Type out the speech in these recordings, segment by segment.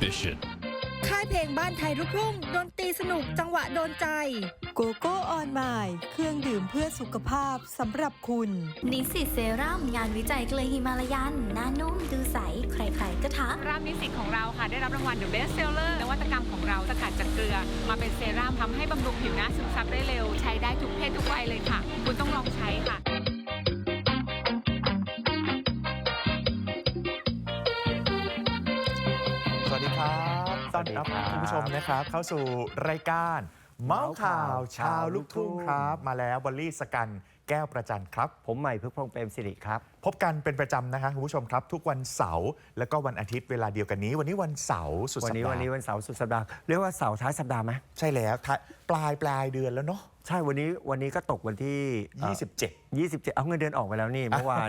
ambition. ค่ายเพลงบ้านไทยลูกทุ่งดนตรีสนุกจังหวะโดนใจ โกโก้ออนไมล์เครื่องดื่มเพื่อสุขภาพสำหรับคุณ นิสสิตเซรั่มงานวิจัยเกลือฮิมาลายัน หน้านุ่มดูใส ใครๆก็ทัก รามนิสิตของเราค่ะ ได้รับรางวัล The Best Seller นวัตกรรมของเราสกัดจากเกลือ มาเป็นเซรั่มทำให้บำรุงผิวหน้าซึมซับได้เร็ว ใช้ได้ทุกเพศทุกวัยเลยค่ะ คุณต้องลองใช้ค่ะ อนรับสวัสดีครับคุณผู้ชมนะครับ เข้าสู่รายการ เมาส์ข่าวชาวลูกทุ่งครับ มาแล้วบอลลี่สกันแก้วประจันครับ ผมใหม่พึกพงษ์เปรมสิริครับ พบกันเป็นประจำนะคะคุณผู้ชมครับ ทุกวันเสาร์แล้วก็วันอาทิตย์เวลาเดียวกันนี้ วันนี้วันเสาร์สุดวันสัปนี้ดาวันนี้ห์วันเสาร์สุดสัปดาห์เรียกว่าเสาร์ท้ายสัปดาห์ไหมใช่แล้วท้ายปลายปลายเดือนแล้วเนาะใช่วันนี้วันนี้ก็ตกวันที่เอ่อ27 27เอาเงินเดือนออกไปแล้วนี่เมื่อวาน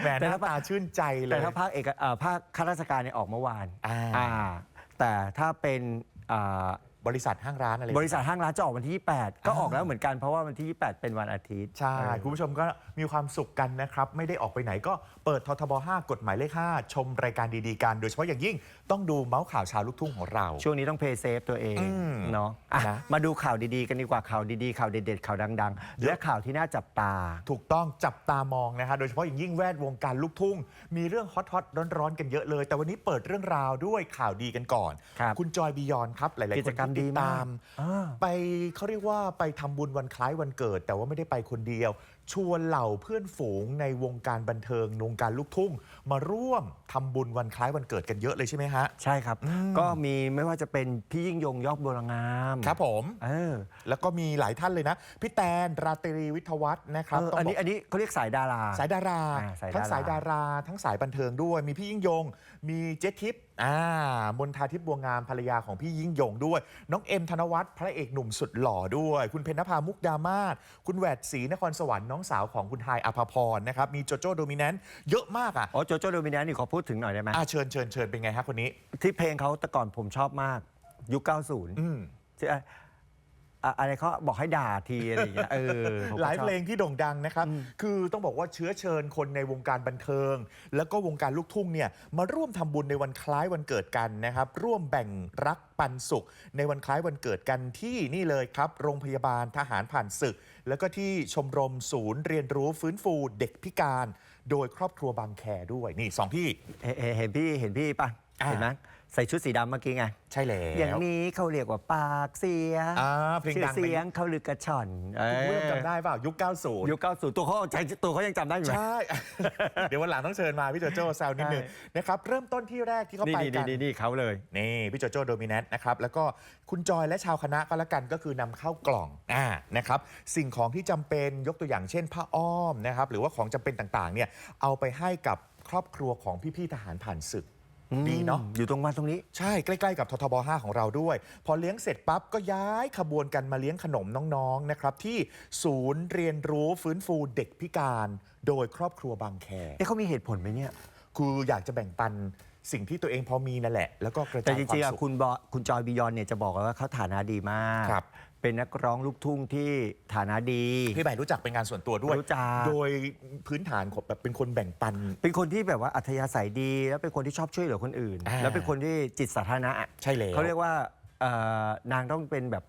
แหมหแต่น้าถ้าตาชื่นใจเลแต่ย ถ้าภาคเอกเอ่อภาคข้าราชการเนี่ยออกเมื่อวานอ่า แต่ถ้าเป็นอ่าบริษัทห้างร้านอะไรบริษัทห้างร้านจะออกวันที่ 28 ก็ออกแล้วเหมือนกันเพราะว่าวันที่ 28 เป็นวันอาทิตย์ ใช่เออคุณผู้ชมก็มีความสุขกันนะครับ ไม่ได้ออกไปไหนก็เปิดททบ 5 กฎหมายเลข 5 ชมรายการดีๆกัน โดยเฉพาะอย่างยิ่ง ต้องดูเมาส์ข่าวชาวลูกทุ่งของเรา ช่วงนี้ต้องเพย์เซฟตัวเองอืมเนาะอะนะ มาดูข่าวดีๆ กันดีกว่าข่าวดีๆ ข่าวเด็ดๆข่าวดัง ๆ และข่าวที่น่าจับตา ถูกต้องจับตามองนะฮะโดยเฉพาะอย่างยิ่งแวดวงการลูกทุ่ง มีเรื่องฮอตฮอตๆร้อนๆกันเยอะเลย แต่วันนี้เปิดเรื่องราวด้วยข่าวดีกันก่อนครับณจอยบียอนครับ หลายๆกิคจนกรรมที่ติดีดมากตามอ่า ไปเขาเรียกว่าไปทำบุญวันคล้ายวันเกิด แต่ว่าไม่ได้ไปคนเดียว ชวนเหล่าเพื่อนฝูงในวงการบันเทิงวงการลูกทุ่ง มาร่วมทำบุญวันคล้ายวันเกิดกันเยอะเลยใช่ไหมฮะ ใช่ครับ อืม ก็มีไม่ว่าจะเป็นพี่ยิ่งยงยอดบัวงามครับผม เออแล้วก็มีหลายท่านเลยนะ พี่แตนราตรีวิทยวัฒน์นะครับเออต้งอันบนี้กอันนี้เขาเรียกสายดารา สายดารา อ่าสายทั้งดาราสายดารา ทั้งสายบันเทิงด้วย มีพี่ยิ่งยง มีเจทิพย์อ่ามนทาทิพย์บัวงามภรรยาของพี่ยิ่งยงด้วย น้องเอ็มธนวัฒน์พระเอกหนุ่มสุดหล่อด้วย คุณเพญนภามุกดามาศคุณแหวดศรีนครสวรรค์น้องสาวของคุณทายอภพรนะครับมีโจโจ้โดมิแนนต์เยอะมากอะอ๋อโจโจโดมิแนนนี่ขอพูดถึงหน่อยได้ไหมอ่าเชิญเชิญเชิญเป็นไงฮะคนนี้ ที่เพลงเขาแต่ก่อนผมชอบมาก ยุค 90อืม ที่ อะอะอะไรเขาบอกให้ด่าทีอะไรอย่างเงี้ยเออผมก็หลายชอบ เพลงที่โด่งดังนะครับ คือต้องบอกว่าเชื้อเชิญคนในวงการบันเทิง แล้วก็วงการลูกทุ่งเนี่ยมาร่วมทำบุญในวันคล้ายวันเกิดกันนะครับ ร่วมแบ่งรักปันสุข ในวันคล้ายวันเกิดกันที่นี่เลยครับ โรงพยาบาลทหารผ่านศึก แล้วก็ที่ชมรมศูนย์เรียนรู้ฟื้นฟูเด็กพิการ โดยครอบครัวบางแคด้วยนี่สองที่ เห็นเห็นเห็นพี่เห็นพี่ป่ะ อ่า เห็นไหมใส่ชุดสีดำเมื่อกี้ไง ใช่แล้วอย่างนี้เขาเรียกว่าปากเสียอ่าเพลงชื่อดังเสียงเขาลือกระช่อนเอคุณอเริ่มจำได้เปล่ายุค 90 ยุค90ตัวเขาใจตัวเขายังจำได้อยู่ไหม ใช่ เดี๋ยววันหลังต้องเชิญมาพี่โจโจ้แซวนิดนึงใช่ นะครับเริ่มต้นที่แรกที่เขานี่ไปนี่กันนี่นี่เขาเลย นี่พี่โจโจ้โดมิแนนต์นะครับแล้วก็คุณจอยและชาวคณะก็แล้วกันก็คือนำเข้ากล่องอ่านะครับสิ่งของที่จำเป็นยกตัวอย่างเช่นผ้าอ้อมนะครับหรือว่าของจำเป็นต่างๆเนี่ยเอาไปให้กับครอบครัวของพี่ๆทหารผ่านศึก ดีเนาะ อยู่ตรงวันตรงนี้ ใช่ ใกล้ ๆ กับททบ 5 ของเราด้วย พอเลี้ยงเสร็จปั๊บ ก็ย้ายขบวนกันมาเลี้ยงขนมน้องๆนะครับที่ศูนย์เรียนรู้ฟื้นฟูเด็กพิการ โดยครอบครัวบางแค เอ๊ะเขามีเหตุผลไหมเนี่ย คืออยากจะแบ่งปัน สิ่งที่ตัวเองพอมีนั่นแหละ แล้วก็กระแต่จายจควาริงๆมอะสุข คุณบอคุณจอยบิยอนเนี่ยจะบอกว่าเขาฐานะดีมาก ครับ เป็นนักร้องลูกทุ่งที่ฐานะดี พี่ใหม่รู้จักเป็นงานส่วนตัวด้วย รู้จัก โดยพื้นฐานของแบบเป็นคนแบ่งปัน เป็นคนที่แบบว่าอัธยาศัยดี แล้วเป็นคนที่ชอบช่วยเหลือคนอื่น อ่า แล้วเป็นคนที่จิตสาธารณะใช่แล้ว เขาเรียกว่าเอ่อนางต้องเป็นแบบ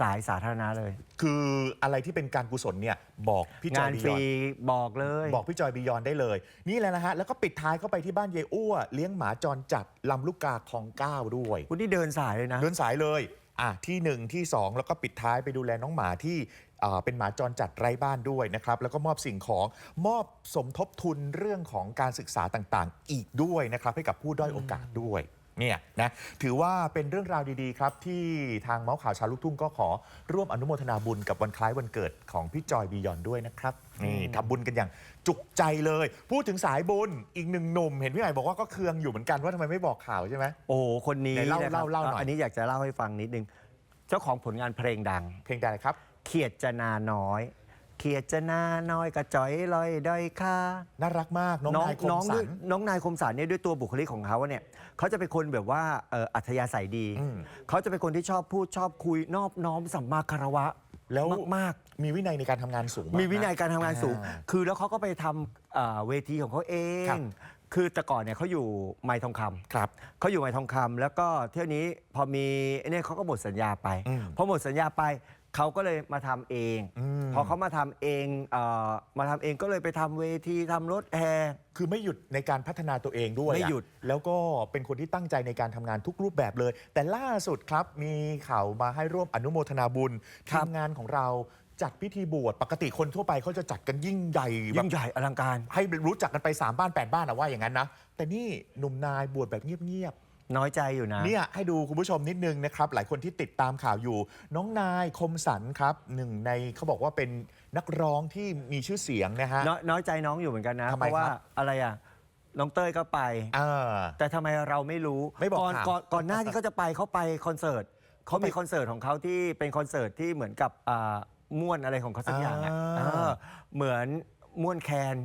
สายสาธารณะเลย คืออะไรที่เป็นการกุศลเนี่ยบอกพี่จองายนบีฟยอรีนบอกเลย บอกพี่จอยบียอนได้เลย นี่แหละนะฮะ แล้วก็ปิดท้ายเข้าไปที่บ้านเยายอ้วเลี้ยงหมาจรจัดลำลูกกาคลองเก้าด้วย คุณที่เดินสายเลยนะ เดินสายเลยอะที่หนึ่งที่สองแล้วก็ปิดท้ายไปดูแลน้องหมาที่อ่าเป็นหมาจรจัดไร้บ้านด้วยนะครับ แล้วก็มอบสิ่งของมอบสมทบทุนเรื่องของการศึกษาต่างๆ อีกด้วยนะครับ ให้กับผู้ด้อยโอกาสด้วย เนี่ยนะถือว่าเป็นเรื่องราวดีๆ ครับ ที่ทางเมาส์ข่าวชาวลูกทุ่งก็ขอร่วมอนุโมทนาบุญกับวันคล้ายวันเกิดของพี่จอยบียอนด้วยนะครับนี่ทำบุญกันอย่างจุกใจเลย พูดถึงสายบุญอีกหนึ่งหนุ่มเห็นพี่ใหม่บอกว่าก็เคืองอยู่เหมือนกันว่าทำไมไม่บอกข่าวใช่ไหม โอ้โหคนนี้ไหนเล่านะครับเล่าเล่าหน่อย อันนี้อยากจะเล่าให้ฟังนิดนึง เจ้าของผลงานเพลงดัง เพลงใดครับ เขียดจะนาน้อย เขียดจะนาน้อยกระจอยลอยด้อยค่า น่ารักมาก น้องนายคมน้องสัด้วยนน้องนายคมสันเนี่ยด้วยตัวบุคลิกของเขาเนี่ยเขาจะเป็นคนแบบว่าเอ่ออัธยาศัยดี อืม เขาจะเป็นคนที่ชอบพูดชอบคุยนอบน้อมสัมมาคารวะแล้วมากมีวินัยในการทำงานสูงากๆ มีวินัยการทำงานสูงอ่คือแล้วเขาก็ไปทำเอ่อเวทีของเขาเอครัง บ คือแต่ก่อนเนี่ยเขาอยู่ไม้ทองคำครับ เขาอยู่ไม้ทองคำแล้วก็เที่ยวนี้พอมีไอ้เนี่ยเขาก็หมดสัญญาไปอืม พอหมดสัญญาไป เขาก็เลยมาทำเอง อืม พอเขามาทำเองเอ่อมาทำเองก็เลยไปทำเวทีทำรถแห่ คือไม่หยุดในการพัฒนาตัวเองด้วยอะไม่หยุด แล้วก็เป็นคนที่ตั้งใจในการทำงานทุกรูปแบบเลย แต่ล่าสุดครับมีข่าวมาให้ร่วมอนุโมทนาบุญทีมงานของเราจัดพิธีบวชปกติคนทั่วไปเขาจะจัดกันยิ่งใหญ่แบยิ่บงใหญ่อลังการ ให้รู้จักกันไป 3 บ้าน 8 บ้านอะว่าอย่างนั้นนะ แต่นี่หนุ่มนายบวชแบบเงียบ น้อยใจอยู่นะๆเนี่ยให้ดูคุณผู้ชมนิดนึงนะครับ หลายคนที่ติดตามข่าวอยู่ น้องนายคมสันครับหนึ่งในเขาบอกว่าเป็นนักร้องที่มีชื่อเสียงนะฮะน้อยน้อยใจน้องอยู่เหมือนกันนะ ทำไมเพราะว่าครับ อะไรอะน้องเต้ยก็ไปอ่าแต่ทำไมเราไม่รู้ไม่บอกก่อนข่าวก่อนก่อนหน้าที่เขาจะไปเขาไปคอนเสิร์ตเขามีไปคอนเสิร์ตของเขาที่เป็นคอนเสิร์ตที่เหมือนกับอ่าม่วนอะไรของเขาสักอย่างอะอ่า เออเหมือนม่วนแคน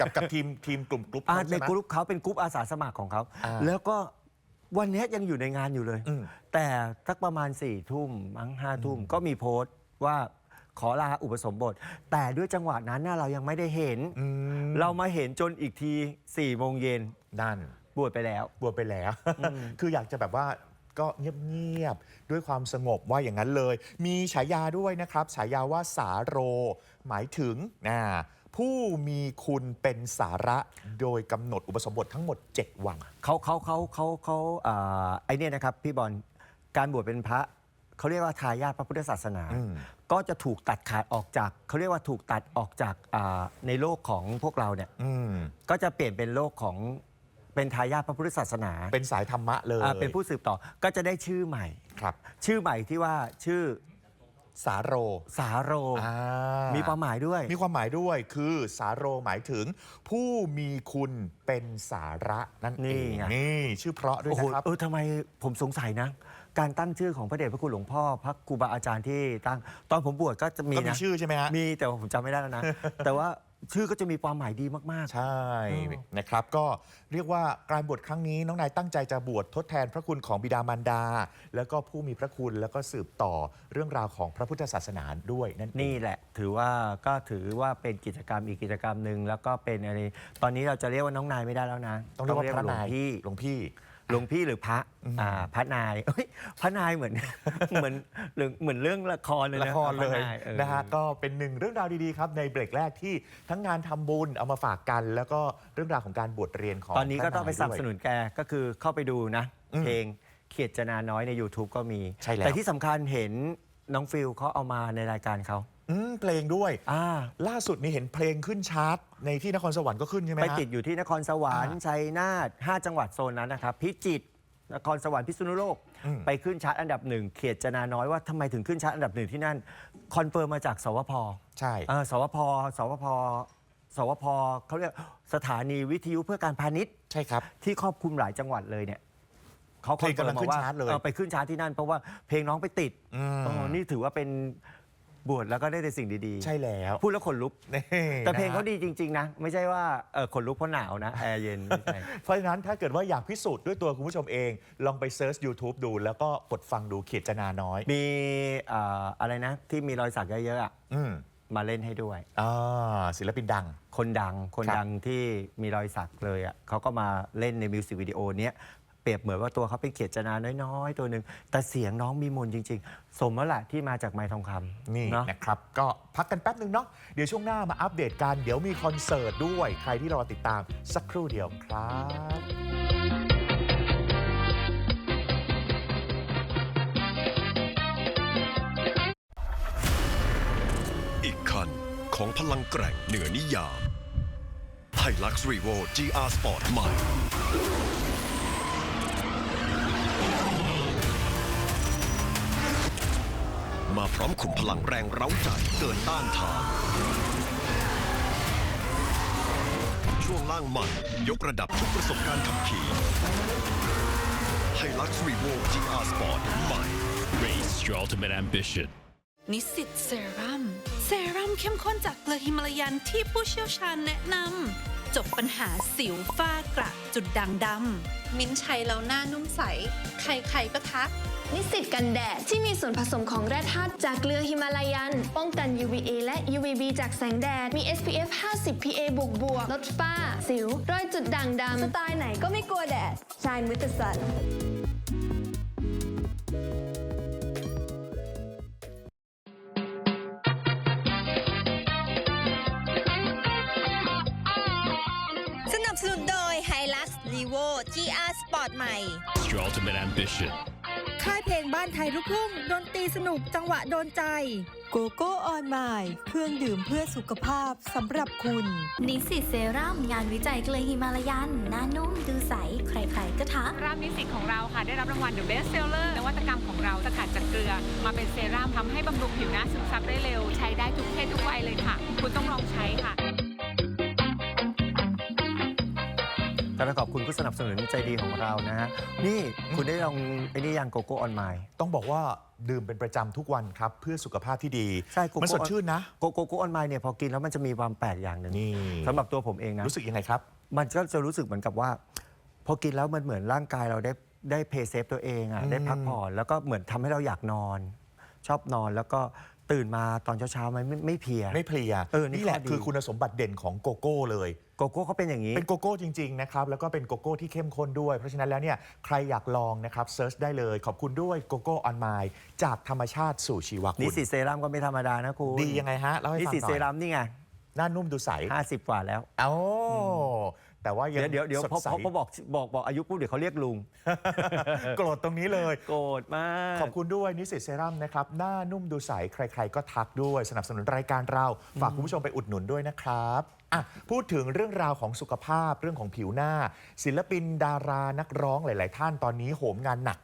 กับกับทีมทีมกลุ่มกรุ๊ปอ่าเขาในใช่ไหม กรุ๊ปเขาเป็นกรุ๊ปอาสาสมัครของเขา อ่า แล้วก็ วันนี้ยังอยู่ในงานอยู่เลย อืม แต่สักประมาณ4ี่ทุ่มมั้งห้าทุ่มก็มีโพสต์ว่าขอลาอุปสมบท แต่ด้วยจังหวะนั้นน่ะเรายังไม่ได้เห็น อืมเรามาเห็นจนอีกที4ี่โมงเย็นนั่น บวชไปแล้ว บวชไปแล้วอืมคืออยากจะแบบว่าก็เงียบๆ ด้วยความสงบว่าอย่างนั้นเลย มีฉายาด้วยนะครับ ฉายาว่าสาโร หมายถึงนะ ผู้มีคุณเป็นสาระโดยกำหนดอุปสมบททั้งหมด 7 วัน เขาเขาเขาเขาเขาอ่าไอเนี่ยนะครับพี่บอลการบวชเป็นพระเขาเรียกว่าทายาทพระพุทธศาสนา อืม ก็จะถูกตัดขาดออกจากเขาเรียกว่าถูกตัดออกจากอ่าในโลกของพวกเราเนี่ยอืม ก็จะเปลี่ยนเป็นโลกของเป็นทายาทพระพุทธศาสนาเป็นสายธรรมะเลยอ่าเป็นผู้สืบต่อก็จะได้ชื่อใหม่ ครับ ชื่อใหม่ที่ว่าชื่อ สาโร สาโร อ่ามีความหมายด้วย มีความหมายด้วยคือสาโรหมายถึง ผู้มีคุณเป็นสาระนั่นนี่เองไง นี่ชื่อเพราะด้วยโอ้โหนะครับ เออทำไมผมสงสัยนะ การตั้งชื่อของพระเดชพระคุณหลวงพ่อพระครูบาอาจารย์ที่ตั้งตอนผมบวชก็จะมีก็มีนะชื่อใช่ไหมฮะ มีแต่ว่าผมจำไม่ได้แล้วนะ แต่ว่า ชื่อก็จะมีความหมายดีมาก ใช่อืมนะครับ ก็เรียกว่าการบวชครั้งนี้ น้องนายตั้งใจจะบวชทดแทนพระคุณของบิดามารดา แล้วก็ผู้มีพระคุณแล้วก็สืบต่อเรื่องราวของพระพุทธศาสนาด้วยนั่นเองๆนี่แหละถือว่าก็ถือว่าเป็นกิจกรรมอีกกิจกรรมหนึ่งแล้วก็เป็นอะไรตอนนี้เราจะเรียกว่าน้องนายไม่ได้แล้วนะต้องเรียกว่าพระหลวนางยพี่ หลวงพี่ หลวงพี่หรือพระอืมอ่าพระนายเอ้ยพระนายเหมือนเหมือนเหมือนเหมือนเรื่องละครเลยนะละครเลยพะนายออนะฮะก็เป็นหนึ่งเรื่องราวดีๆครับ ในเบรกแรกที่ทั้งงานทำบุญเอามาฝากกัน แล้วก็เรื่องราวของการบวชเรียนของตอนนี้ก็ต้องไปพสระายนับด้วยสนุนแกก็คือเข้าไปดูนะอืมเพลงเขียดจนาน้อยใน YouTube ก็มีใช่แล้วแต่ที่สำคัญเห็นน้องฟิลเขาเอามาในรายการเขา อืมเพลงด้วย อ่า ล่าสุดนี่เห็นเพลงขึ้นชาร์ตในที่นครสวรรค์ก็ขึ้นใช่ไหมไปฮะ ติดอยู่ที่นครสวรรค์อ่าชัยนาท5จังหวัดโซนนั้นนะครับ พิจิตรนครสวรรค์พิษณุโลก อืม ไปขึ้นชาร์ตอันดับหนึ่งเขียดจนาน้อยว่าทำไมถึงขึ้นชาร์ตอันดับหนึ่งที่นั่น คอนเฟิร์มมาจากสวพใช่ เออสวพสวพสวพเขาเรียกสถานีวิทยุเพื่อการพาณิชย์ ใช่ครับ ที่ครอบคลุมหลายจังหวัดเลยเนี่ยเขาเพลงกำลังขึ้นคอชาร์ตเลย ออไปขึ้นชาร์ตที่นั่นเพราะว่าเพลงน้องไปติดอืม เออนี่ถือว่าเป็น บวชแล้วก็ได้แต่สิ่งดีๆ ใช่แล้วพูดแล้วขนลุก นี่แต่เพลงนะฮะเขาดีจริง ๆ นะ ไม่ใช่ว่าเออขนลุกเพราะหนาวนะ แอร์เย็นไม่ใช่ เพราะฉะนั้นถ้าเกิดว่าอยากพิสูจน์ด้วยตัวคุณผู้ชมเอง ลองไปเซิร์ช YouTube ดู แล้วก็กดฟังดูเขียดจนาน้อย มีเอ่ออะไรนะ ที่มีรอยสักเยอะๆอะอืมมาเล่นให้ด้วย อ่าศิลปินดัง คนดังคนครับ ดังที่มีรอยสักเลยอะเขาก็มาเล่นในมิวสิกวิดีโอเนี้ย เปรียบเหมือนว่าตัวเขาเป็นเขียดจนาน้อยๆ ตัวหนึ่งแต่เสียงน้องมีมนต์จริง ๆ สมแล้วแหละที่มาจากไม้ทองคำนี่เนาะ นะครับ ก็พักกันแป๊บหนึ่งเนาะเดี๋ยวช่วงหน้ามาอัปเดตกัน เดี๋ยวมีคอนเสิร์ตด้วย ใครที่รอติดตามสักครู่เดียวครับอีกคันของพลังแกร่งเหนือนิยามไฮลักซ์รีโว GR Sport ใหม่ พร้อมขุมพลังแรงเร้าใจเกินต้านทาน ช่วงล่างใหม่ยกระดับทุกประสบการณ์ขับขี่ Hilux Revo GR Sport ใหม่ Race your ultimate ambition. นิสสิตเซรั่มเซรั่มเข้มข้นจากเกลือฮิมาลายันที่ผู้เชี่ยวชาญแนะนำจบปัญหาสิวฝ้ากระจุดด่างดำ มิ้นท์ใช้แล้วหน้านุ่มใส ใครๆก็ทัก นิสสิตกันแดด ที่มีส่วนผสมของแร่ธาตุจากเกลือฮิมาลายัน ป้องกัน UVA และ UVB จากแสงแดด มี SPF 50 PA บวกบวกลดฝ้า สิว รอยจุดด่างดำสไตล์ไหนก็ไม่กลัวแดด Shine with the sun สนับสนุนโดย Hilux Levo GR Sport ใหม่ It's your ultimate ambition. ค่ายเพลงบ้านไทยลูกทุ่งดนตรีสนุกจังหวะโดนใจโกโก้ออนไมล์เครื่องดื่มเพื่อสุขภาพสำหรับคุณ นิสสิตเซรั่มงานวิจัยเกลือฮิมาลายัน หน้านุ่มดูใส ใครๆก็ทักรามนิสิตของเราค่ะ ได้รับรางวัล The Best Seller นวัตกรรมของเราสกัดจากเกลือ มาเป็นเซรั่มทำให้บำรุงผิวหน้าซึมซับได้เร็ว ใช้ได้ทุกเพศทุกวัยเลยค่ะ คุณต้องลองใช้ค่ะ ก็ต้องขอบคุณผู้สนับสนุนใจดีของเรานะฮะนี่คุณได้ลองไอ้นี่ยังโกโก้ออนไมล์ต้องบอกว่าดื่มเป็นประจำทุกวันครับ เพื่อสุขภาพที่ดีใช่โกโก้มันสดชื่นนะ โกโก้โกออนไมล์เนี่ยพอกินแล้วมันจะมีความแปลกอย่างหนึ่งนี่ สำหรับตัวผมเองนะ รู้สึกยังไงครับ มันก็จะรู้สึกเหมือนกับว่า พอกินแล้วมันเหมือนร่างกายเราได้ได้เพย์เซฟตัวเองอะอืม ได้พักผ่อนแล้วก็เหมือนทำให้เราอยากนอน ชอบนอนแล้วก็ตื่นมาตอนเช้าๆมันไม่ไม่เพลีย ไม่เพลียเออนี่นี่แหละข้อดี คือคุณสมบัติเด่นของโกโก้เลย โกโก้เขาเป็นอย่างนี้ เป็นโกโก้จริง ๆ นะครับ แล้วก็เป็นโกโก้ที่เข้มข้นด้วย เพราะฉะนั้นแล้วเนี่ยใครอยากลองนะครับเซิร์ชได้เลย ขอบคุณด้วยโกโก้ออนไมล์จากธรรมชาติสู่ชีวคุณนิสิตเซรั่มก็ไม่ธรรมดานะคุณดียังไงฮะเล่าให้นิฟังสิตหน่เซอยรั่มนี่ไงหน้านุ่มดูใส50 กว่าแล้ว เอ้าแต่ว่ายังเดี๋ยวเดี๋ยวเดี๋ยวสดพอใสพอพอบอกบอกบอกอายุปุ๊บเดี๋ยวเขาเรียกลุง โกรธตรงนี้เลย โกรธมากขอบคุณด้วยนิสิตเซรั่มนะครับ หน้านุ่มดูใส ใคร ๆ ก็ทักด้วย สนับสนุนรายการเรา ฝากคุณผู้ชมไปอุดหนุนด้วยนะครับ อะพูดถึงเรื่องราวของสุขภาพเรื่องของผิวหน้า ศิลปินดารานักร้องหลาย ๆ ท่านตอนนี้โหมงานหนัก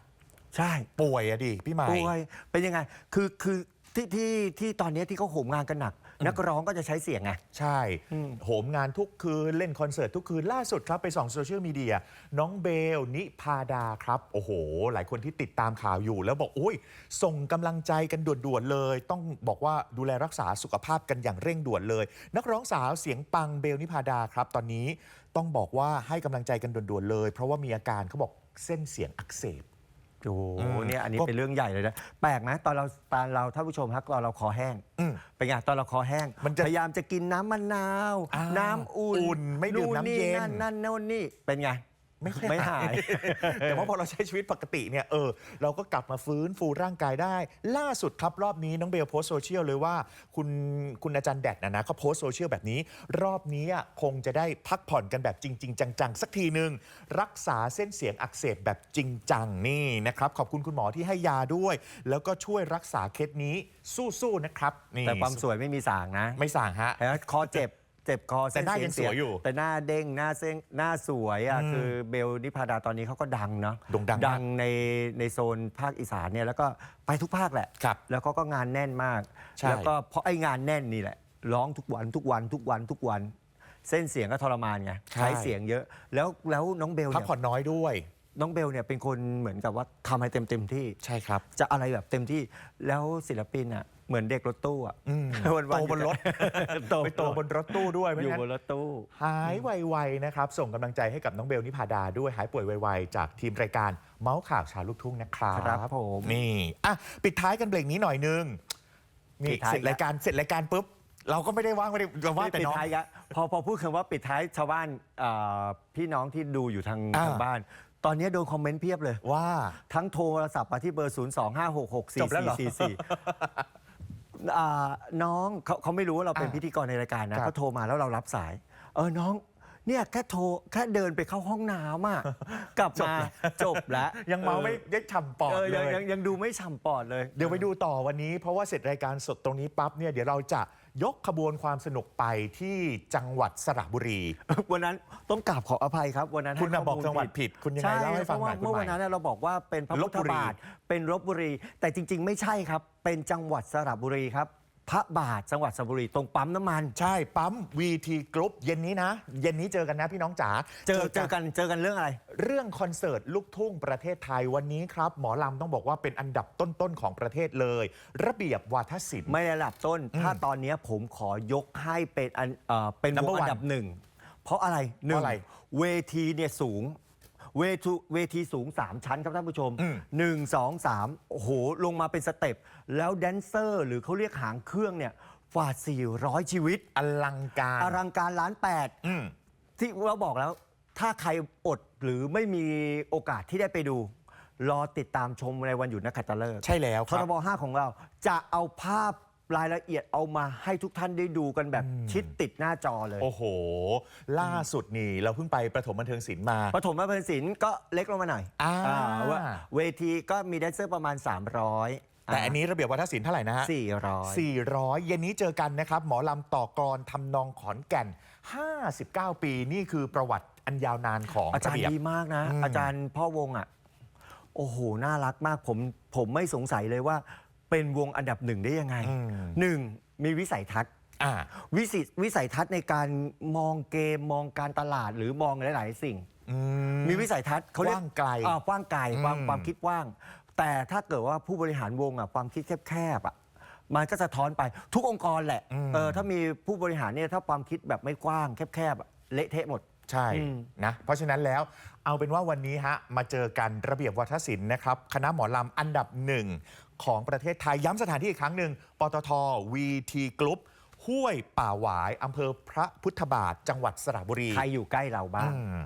ใช่ป่วยอะดิพี่ใหม่ ป่วยเป็นยังไง คือคือที่ที่ที่ตอนนี้ที่เขาโหมงานกันหนัก นักร้องก็จะใช้เสียงไง ใช่ อืม โหมงานทุกคืน เล่นคอนเสิร์ตทุกคืน ล่าสุดครับไปส่องโซเชียลมีเดีย น้องเบล นิพาดาครับ โอ้โห หลายคนที่ติดตามข่าวอยู่ แล้วบอกโอ้ย ส่งกำลังใจกันด่วนๆเลย ต้องบอกว่าดูแลรักษาสุขภาพกันอย่างเร่งด่วนเลย นักร้องสาวเสียงปังเบลนิพาดาครับ ตอนนี้ต้องบอกว่าให้กำลังใจกันด่วนๆเลย เพราะว่ามีอาการเขาบอกเส้นเสียงอักเสบ โอ้โหอืมเนี่ยอันนี้ก็เป็นเรื่องใหญ่เลยนะแปลกไหมตอนเราตอนเราท่านผู้ชมครับตอนเราคอแห้งอืมเป็นไงตอนเราคอแห้งมันจะพยายามจะกินน้ำมะนาว อ่าน้ำอุ่นอุ่นไม่ดื่มน้ำเย็นนั่นนั่นโน่นนี่เป็นไง ไม่ค่อยไม่หาย แต่ว่าพอเราใช้ชีวิตปกติเนี่ยเออเราก็กลับมาฟื้นฟูร่างกายได้ ล่าสุดครับรอบนี้น้องเบลโพสต์โซเชียลเลยว่า คุณคุณอาจารย์แดดนะนะเขาโพสต์โซเชียลแบบนี้ รอบนี้อะคงจะได้พักผ่อนกันแบบจริง ๆ จัง ๆ สักทีหนึ่งรักษาเส้นเสียงอักเสบแบบจริงจังนี่นะครับขอบคุณคุณหมอที่ให้ยาด้วย แล้วก็ช่วยรักษาเคสนี้สู้ๆนะครับนี่แต่ความสวยไม่มีสางนะ ไม่สั่งฮะเห็นไหมคอเจ็บ เจ็บคอแต่หน้าเส้ยังสวยอยู่แต่หน้าเด้งหน้าเส้นหน้าสวยอะอืมคือเบลนิพาดาตอนนี้เขาก็ดังเนาะโด่งดังมาก ดังในในโซนภาคอีสานเนี่ยแล้วก็ไปทุกภาคแหละ ครับ แล้วเขาก็งานแน่นมาก ใช่ แล้วก็เพราะไอ้งานแน่นนี่แหละ ร้องทุกวันทุกวันทุกวันทุกวัน เส้นเสียงก็ทรมานไงใช้เสียงเยอะ แล้วแล้วน้องเบลพักเนี่ยผ่อนน้อยด้วยน้องเบลเนี่ยเป็นคนเหมือนกับว่าทำให้เต็มเต็มที่ ใช่ครับ จะอะไรแบบเต็มที่แล้วศิลปินอะ เหมือนเด็กรถตู้อะอืมวันๆโตบนรถ โตไปโตบนรถตู้ด้วยไม่อยู่งั้นบนรถตู้ หายไวๆนะครับ ส่งกำลังใจให้กับน้องเบลนิพาดาด้วยหายป่วยไวๆ จากทีมรายการเมาส์ข่าวชาวลูกทุ่งนะครับครับผมนี่อะปิดท้ายกันเบรกนี้หน่อยนึงปินี่ดท้าย เสร็จรายการเสร็จรายการปุ๊บ เราก็ไม่ได้ว่างไม่ได้เราว่าแต่ปิดน้อง ท้ายอะพอพอพูดคำว่าปิดท้ายชาวบ้านเอ่อพี่น้องที่ดูอยู่ทางอ่า ทางบ้าน ตอนนี้โดนคอมเมนต์เพียบเลย ว่า ทั้งโทรศัพท์มาที่เบอร์ 0 2 5 6 6 จบแล้วเหรอ 4 4 4 4น้องเขาเขาไม่รู้ว่าเราเป็นอ่าพิธีกรในรายการนะครับ เขาโทรมาแล้วเรารับสาย เออน้อง เนี่ยแค่โทรแค่เดินไปเข้าห้องน้ำอะ กลับมาจบแล้วยังเมาไม่ได้ฉ่ำปอดเออเลยังย ยังยังดูไม่ฉ่ำปอดเลย เดี๋ยวไปดูต่อวันนี้ เพราะว่าเสร็จรายการสดตรงนี้ปั๊บเนี่ยเดี๋ยวเราจะ ยกขบวนความสนุกไปที่จังหวัดสระบุรี วันนั้นต้องกราบขออภัยครับ วันนั้นคุณน่ะข้มูลบอกจังหวัดผิดคุณยังไงช่เล่าให้ฟังหน่อยเพราะว่าคุณเมื่อใหม่วันนั้นเราบอกว่าเป็นพระลพุพทธบุรี บาทเป็นลบบุรี แต่จริง ๆ ไม่ใช่ครับ เป็นจังหวัดสระบุรีครับ พระบาทจังหวัดสระบุรีตรงปั๊มน้ำมัน ใช่ ปั๊ม VT Group เย็นนี้นะ เย็นนี้เจอกันนะพี่น้องจ๋าเจอเจอกันเจอกันเรื่องอะไร เรื่องคอนเสิร์ตลูกทุ่งประเทศไทยวันนี้ครับ หมอลำต้องบอกว่าเป็นอันดับต้นๆของประเทศเลย ระเบียบวาทศิลป์ไม่ได้ระดับต้นอืมถ้าตอนเนี้ยผมขอยกให้เป็นอันเอ่อเป็นว Number ง one อันดับหนึ่งเพราะอะไรหนึ่งเพราะอะไร เวทีเนี่ยสูง เวทีเวทีสูง 3 ชั้นครับท่านผู้ชมอืม1 2 3 โอ้โห ลงมาเป็นสเต็ป แล้วแดนเซอร์ หรือเขาเรียกหางเครื่องเนี่ยกว่า400 ชีวิต อลังการอลังการล้านแปดอืม ที่เราบอกแล้ว ถ้าใครอดหรือไม่มีโอกาสที่ได้ไปดู รอติดตามชมในวันหยุดนักขัตฤกษ์ ใช่แล้วทครับ รบ5ของเราจะเอาภาพ รายละเอียดเอามาให้ทุกท่านได้ดูกันแบบอืมชิดติดหน้าจอเลย โอ้โห ล่าสุดนี่เราเพิ่งไปประถมบันเทิงศิลป์มา ปฐมบันเทิงศิลป์ก็เล็กลงมาหน่อยอ่า อ่าว่าเวทีก็มีแดนเซอร์ประมาณ 300แต่อันนี้ระเบียบวัฒนศิลป์เท่าไหร่นะฮะ400 400 เย็นนี้เจอกันนะครับ หมอลำต่อกรทำนองขอนแก่น 59 ปีนี่คือประวัติอันยาวนานของอาจารระย์เบียบดีมากนะ อืมอาจารย์พ่อวงอะ โอ้โห น่ารักมากผมผมไม่สงสัยเลยว่า เป็นวงอันดับหนึ่งได้ยังไงอืม หนึ่งมีวิสัยทัศน์ อ่า วิสิวิสัยทัศน์ในการมองเกมมองการตลาดหรือมองหลาย ๆ สิ่ง อืมีวิสัยทัศน์เขาเรียกว้างไกล อ่ากว้างไกลความอืม ความคิดกว้าง แต่ถ้าเกิดว่าผู้บริหารวงอะความคิดแคบๆอะมันก็สะท้อนไปทุกองค์กรแหละเออถ้ามีผู้บริหารเนี่ยถ้าความคิดแบบไม่กว้างแคบๆอะเละเทะหมด ใช่อืม นะเพราะฉะนั้นแล้วเอาเป็นว่าวันนี้ฮะมาเจอกันระเบียบวัฒนศิลป์นะครับ คณะหมอลำอันดับหนึ่ง ของประเทศไทยย้ำสถานที่อีกครั้งหนึ่งปตท VT Group ห้วยป่าหวายอำเภอพระพุทธบาท จังหวัดสระบุรี ใครอยู่ใกล้เราบ้าง อืม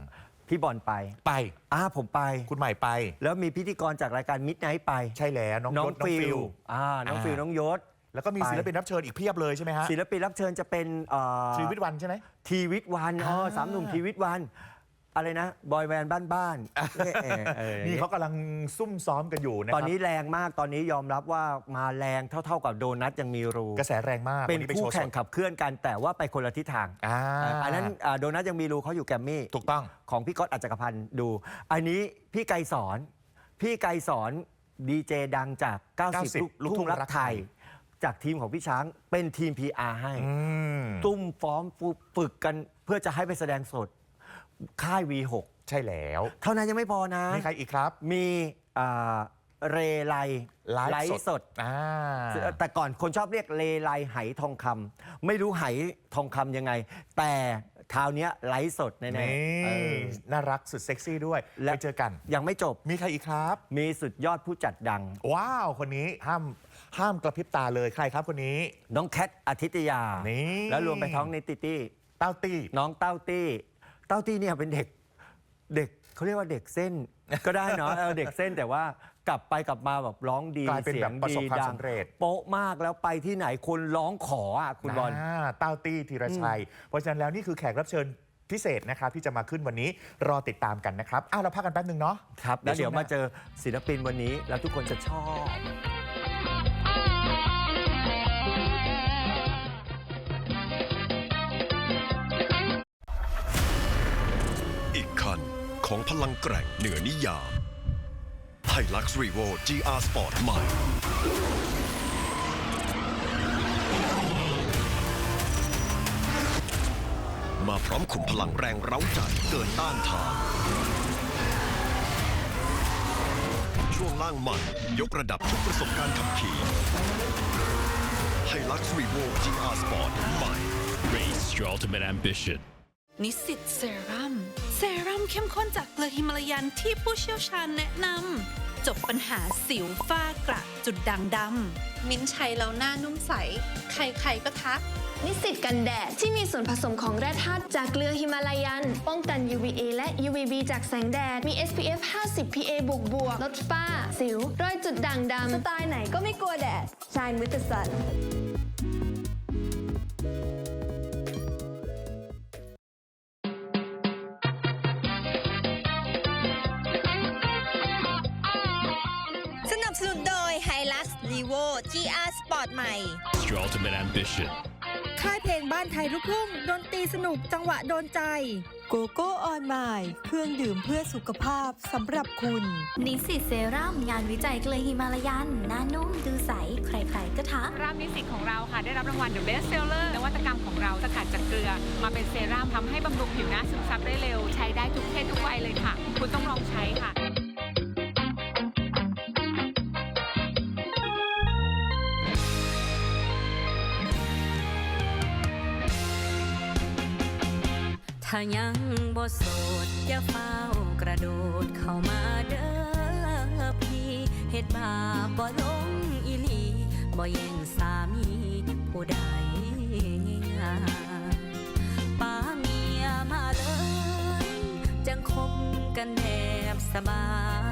พี่บอลไปไป อ่าผมไป คุณใหม่ไป แล้วมีพิธีกรจากรายการมิดไนท์ไปใช่แล้ว น้องน้องยศน้องฟิฟิลลอ่าน้องอ่าฟิลน้องยศ แล้วก็มีไป ศิลปินรับเชิญอีกเพียบเลยใช่ไหมฮะศิลปินรับเชิญจะเป็นเอ่อชีวิตวันใช่ไหม ทีวิตวันอ๋ออาสามหนุ่มทีวิตวัน อะไรนะ บอยแวนบ้านบ้านๆเออเออเออนี่เขากำลังซุ่มซ้อมกันอยู่นะคตรัอนนี้แรงมากตอนนี้ยอมรับว่ามาแรงเท่า ๆกับโดนัทยังมีรู กระแสแรงมากเป็นวัไปคู่โชว์สแข่งดขับเคลื่อนกันแต่ว่าไปคนละทิศทางอ่าอันนั้นอ่าโดนัทยังมีรูเขาอยู่แกรมมี่ ถูกต้อง ของพี่ก๊อตอัจจกพันธ์ดู อันนี้พี่ไกรสอน พี่ไกรสอนดีเจดังจาก 90 90ลูกลูกทุ่ทุ่งงรัรักกไทไทย ย จากทีมของพี่ช้างเป็นทีม PR ให้ อืม ตุ้มฟ้อมฝึกฝึกกันเพื่อจะให้ไปแสดงสด ค่าย V6 ใช่แล้วเท่านั้นยังไม่พอนะ มีใครอีกครับ มีอ่าเรไลไลไลฟ์ฟ์สสดดอ่า แต่ก่อนคนชอบเรียกเลไลไหทองคำไม่รู้ไหทองคำยังไง แต่คราวเนี้ยไลฟ์สดแน่นี่ๆเออ น่ารักสุดเซ็กซี่ด้วยและ ไปเจอกัน ยังไม่จบมีใครอีกครับ มีสุดยอดผู้จัดดัง ว้าว คนนี้ห้ามห้ามกระพริบตาเลยใครครับคนนี้ น้องแคทอาทิตยานี่ แล้วรวมไปท้องในติตี้ เต้าตี้ น้องเต้าตี้ เต้าตี้เนี่ยเป็นเด็กเด็กเขาเรียกว่าเด็กเส้น ก็ได้เนาะเออเด็กเส้นแต่ว่ากลับไปกลับมาแบบร้องดีกลายเป็นเสีแบยบงประดีสบความดัสำเร็จ โป๊ะมากแล้วไปที่ไหนคนร้องขออะคุณบอลาเต้าตี้ธีรชัย เพราะฉะนั้นแล้วนี่คือแขกรับเชิญพิเศษนะครับที่จะมาขึ้นวันนี้รอติดตามกันนะครับอ้าวเราพักกันแป๊บนึงเนาะ ครับ แล้วเดี๋เดี๋ยยววช่วงหน้ามาเจอศิลปินวันนี้ แล้วทุกคนจะชอบ ของพลังแกร่งเหนือนิยามไฮลักซ์รีโว GR Sport ใหม่ มาพร้อมขุมพลังแรงเร้าใจเกินต้านทาน ช่วงล่างใหม่ยกระดับทุกประสบการณ์ขับขี่ไฮลักซ์รีโว GR Sport ใหม่ Race your ultimate ambition. นิสสิตเซรั่มเซ รั่มเข้มข้นจากเกลือฮิมาลายันที่ผู้เชี่ยวชาญแนะนำจบปัญหาสิวฝ้ากระจุดด่างดำมิ้นใช้แล้วหน้านุ่มใส ใครๆก็ทัก นิสิตกันแดดที่มีส่วนผสมของแร่ธาตุจากเกลือฮิมาลายัน ป้องกัน UVA และ UVB จากแสงแดด มี SPF 50 PA บวกบวกลดฝ้า สิว รอยจุดด่างดำสไตล์ไหนก็ไม่กลัวแดด Shine with the sun ใหม่ It's your ultimate ambition. ค่ายเพลงบ้านไทยลูกทุ่งดนตรีสนุกจังหวะโดนใจ โกโก้ออนไมล์เครื่องดื่มเพื่อสุขภาพสำหรับคุณ นิสสิตเซรั่มงานวิจัยเกลือฮิมาลายัน หน้านุ่มดูใส ใครๆก็ทักรามนิสิตของเราค่ะ ได้รับรางวัล The Best Seller นวัตกรรมของเราสกัดจากเกลือ มาเป็นเซรั่มทำให้บำรุงผิวหน้าซึมซับได้เร็ว ใช้ได้ทุกเพศทุกวัยเลยค่ะ คุณต้องลองใช้ค่ะ ถ้ายังบ่โสดอย่าเฝ้ากระโดดเข้ามาเด้อพี่เฮ็ดบาปบ่ลงอีหลีบ่แย่งสามีผู้ใดง่ายป้าเมียมาเลย จังคบกันแนบสบาย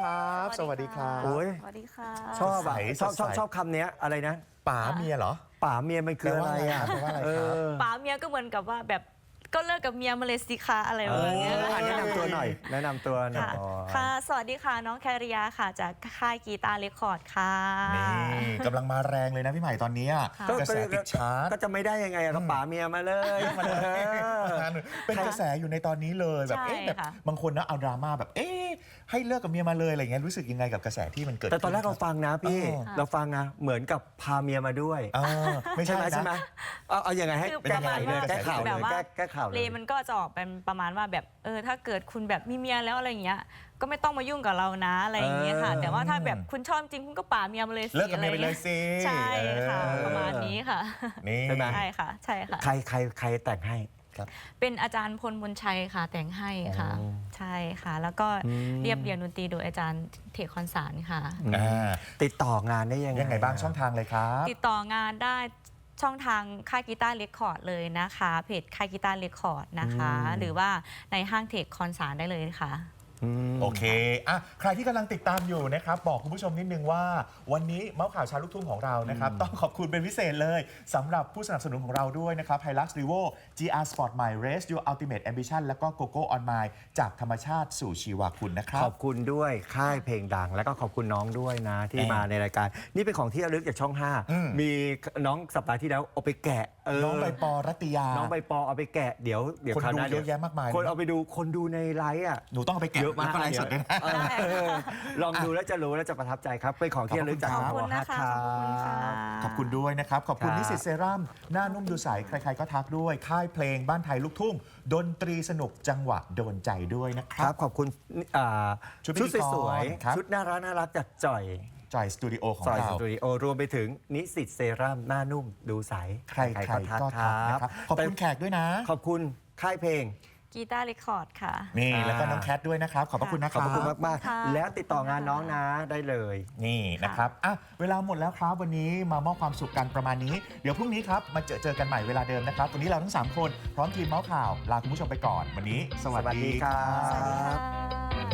ครับ สวัสดีครับ โอ้ยสวัสดีค่ะ ชอบอะใสชอบชอบสดใส ชอบคำเนี้ยอะไรนะป๋าเมียเหรอป่าเมียมันคืออะไรอะแปลว่าอะไรครับเออป๋าเมียก็เหมือนกับว่าแบบก็เลิกกับเมียมาเลยสิคะอะไรเอแบบอเนี้ยอะแนะนำตัวหน่อย แนะนำตัวหน่อค่ะยค่ะ สวัสดีค่ะน้องแคริยาค่ะ จากค่ายกีตาร์เรคคอร์ดค่ะ นี่กำลังมาแรงเลยนะพี่ใหม่ตอนนี้อะค่ะ กระแสติดชาร์ต ก็จะไม่ได้ยังไงอะก็ป่าเมียมาเลยมาเลย เออ เป็นกระแสอยู่ในตอนนี้เลยแบบใช่เอ๊ะแบบค่ะบางคนนะเอาดราม่าแบบเอ๊ะ ให้เลิกกับเมียมาเลยอะไรเงี้ยรู้สึกยังไงกับกระแสที่มันเกิดแต่ตอนแรกขึ้เราฟังนะพี่เออเราฟังนะเหมือนกับพาเมียมาด้วยอ่าไม่ใช่ไหมนะ ใช่ไหมเอาเอายังไงให้คือแก้ข่าวเลยประมาณว่าแก้ข่าวเลแบยบว่า แก้แก้ข่าวเลเลย มันก็จะออกเป็นประมาณว่าแบบเออถ้าเกิดคุณแบบมีเมียแล้วอะไรอย่างเงี้ยก็ไม่ต้องมายุ่งกับเรานะอะไรอย่างเงี้ยค่ะ เออ แต่ว่าถ้าแบบคุณชอบจริงคุณก็ป่าเมียมาเลยสิเลิกกับเมียไปเลยสิใช่ค่ะ เออประมาณนี้ค่ะ นี่ ใช่ไหม ใช่ค่ะ ใช่ค่ะ ใครใครใครแต่งให้ เป็นอาจารย์พลบุญชัยค่ะ แต่งให้ค่ะ อ๋อ ใช่ค่ะ แล้วก็อืมเรียบเรียงดนตรีโดยอาจารย์เทคคอนสารค่ะ อ่าติดต่องานได้ยังไงยังไงบ้างช่องทางเลยครับ ติดต่องานได้ช่องทางค่ายกีตาร์เรคคอร์ดเลยนะคะ เพจค่ายกีตาร์เรคคอร์ดนะคะ อืม หรือว่าในห้างเทคคอนสารได้เลยค่ะอืม โอเคอะใครที่กำลังติดตามอยู่นะครับ บอกคุณผู้ชมนิดนึงว่า วันนี้เมาส์ข่าวเชาลูกทุ่งของเรานะครับ ต้องขอบคุณเป็นพิเศษเลยสำหรับผู้สนับสนุนของเราด้วยนะครับ Hilux Revo GR Sport My Race Your Ultimate Ambition แล้วก็ GoGo On My จากธรรมชาติสู่ชีวาคุณนะครัขบ อบคุณด้วยค่ายเพลงดัง แล้วก็ขอบคุณน้องด้วยนะที่เออมาในรายการ นี่เป็นของที่ระลึกจากช่อง อืม5 มีน้องสัปดาห์ที่แล้วเอาไปแกะ เน้องใบปอรัตยา น้องใบปอเอาไปแกะเดี๋ยวเดี๋ยวคนราวดูหน้าเยอะแยะมากมาย คนเอาไปดูคนดูในไลฟ์อะ หนูต้องเอาไปแกะเยอะมาก แล้วก็ไลฟ์สดด้วยนะ เออเออลองดูแล้วจะรู้แล้วจะประทับใจครับเป็นของที่ระลึกจากขอบคุณวนะคะฮัทขอบคุณค่ะ ขอบคุณด้วยนะครับ ขอบคุณครับนิสิตเซรั่มหน้านุ่มดูใส ใครๆก็ทักด้วย ค่ายเพลงบ้านไทยลูกทุ่ง ดนตรีสนุกจังหวะโดนใจด้วยนะคครัรับ บขอบคุณอ่าชุดพิธีกรสวยครับ ๆชุดน่ารักน่ารักจากจ่อย จอยสตูดิโอของจ่อยเราสตูดิโอรวมไปถึงนิสิตเซรั่มหน้านุ่มดูใสใครๆก็ทักนะครับ ขอบคุณแขกด้วยนะ ขอบคุณค่ายเพลง กีตาร์เรคคอร์ดค่ะ นี่อ่าแล้วก็น้องแคทด้วยนะครับ ขอบพระคุณนะคขอบรับคุณมาก ค่ะ ๆ แล้วติดต่องานน้องนะได้เลย นี่นะครับอะเวลาหมดแล้วครับวันนี้มามอบความสุขกันประมาณนี้ เดี๋ยวพรุ่งนี้ครับ มาเจอเจอกันใหม่เวลาเดิมนะครับ วันนี้เราทั้ง 3 คน พร้อมทีมเมาส์ข่าว ลาคุณผู้ชมไปก่อน วันนี้ สวัสสวัสดีดีคครัรับ สวัสดีค่ะ